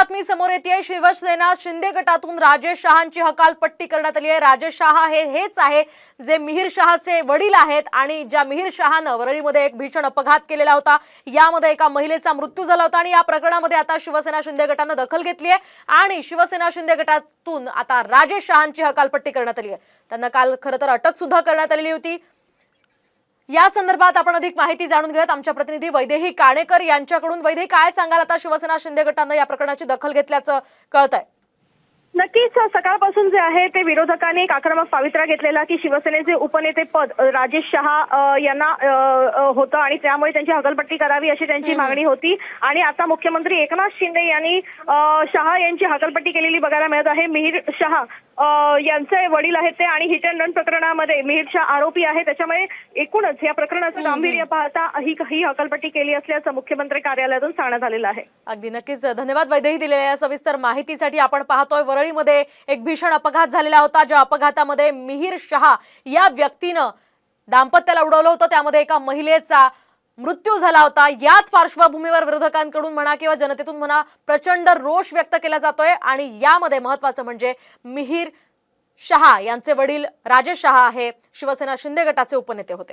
बातमी समोर येते शिवसेना शिंदे गटातून राजेश शहांची हकालपट्टी करण्यात आली आहे. राजेश शहा हे हेच आहे जे मिहीर शहाचे वडील आहेत आणि ज्या मिहीर शहानं वरळीमध्ये एक भीषण अपघात केलेला होता. यामध्ये एका महिलेचा मृत्यू झाला होता आणि या प्रकरणामध्ये आता शिवसेना शिंदे गटानं दखल घेतली आहे. आणि शिवसेना शिंदे गटातून आता राजेश शहांची हकालपट्टी करण्यात आली आहे. त्यांना काल खरं तर अटक सुद्धा करण्यात आलेली होती. या संदर्भात आपण अधिक माहिती जाणून घेऊयात. आमच्या प्रतिनिधी वैदेही काणेकर यांच्याकडून. वैदेही काय सांगाल आता शिवसेना शिंदे गटानं या प्रकरणाची दखल घेतल्याचं कळत आहे नक्कीच सकाळपासून जे आहे ते विरोधकांनी एक आक्रमक पावित्रा घेतलेला की शिवसेनेचे उपनेते पद राजेश शहा यांना होतं आणि त्यामुळे त्यांची हकलपट्टी करावी अशी त्यांची मागणी होती. आणि आता मुख्यमंत्री एकनाथ शिंदे यांनी शहा यांची हकलपट्टी केलेली बघायला मिळत आहे. मिहीर शहा यांचे वडील आहेत ते आणि हिट अँड रन प्रकरणामध्ये मिहीर शहा आरोपी आहे. त्याच्यामुळे एकूणच या प्रकरणाचं गांभीर्य पाहता ही ही हकलपट्टी केली असल्याचं मुख्यमंत्री कार्यालयातून सांगण्यात आलेलं आहे. अगदी नक्कीच. धन्यवाद वैदेही दिलेल्या या सविस्तर माहितीसाठी आपण पाहतोय. वरळीमध्ये एक भीषण अपघात झालेला होता ज्या अपघातामध्ये मिहीर शहा या व्यक्तीनं दाम्पत्याला उडवलं होतं. त्यामध्ये एका महिलेचा मृत्यू झाला होता. याच पार्श्वभूमीवर विरोधकांकडून म्हणा किंवा जनतेतून म्हणा प्रचंड रोष व्यक्त केला जातोय आणि यामध्ये महत्वाचं म्हणजे मिहीर शहा यांचे वडील राजेश शहा हे शिवसेना शिंदे गटाचे उपनेते होते.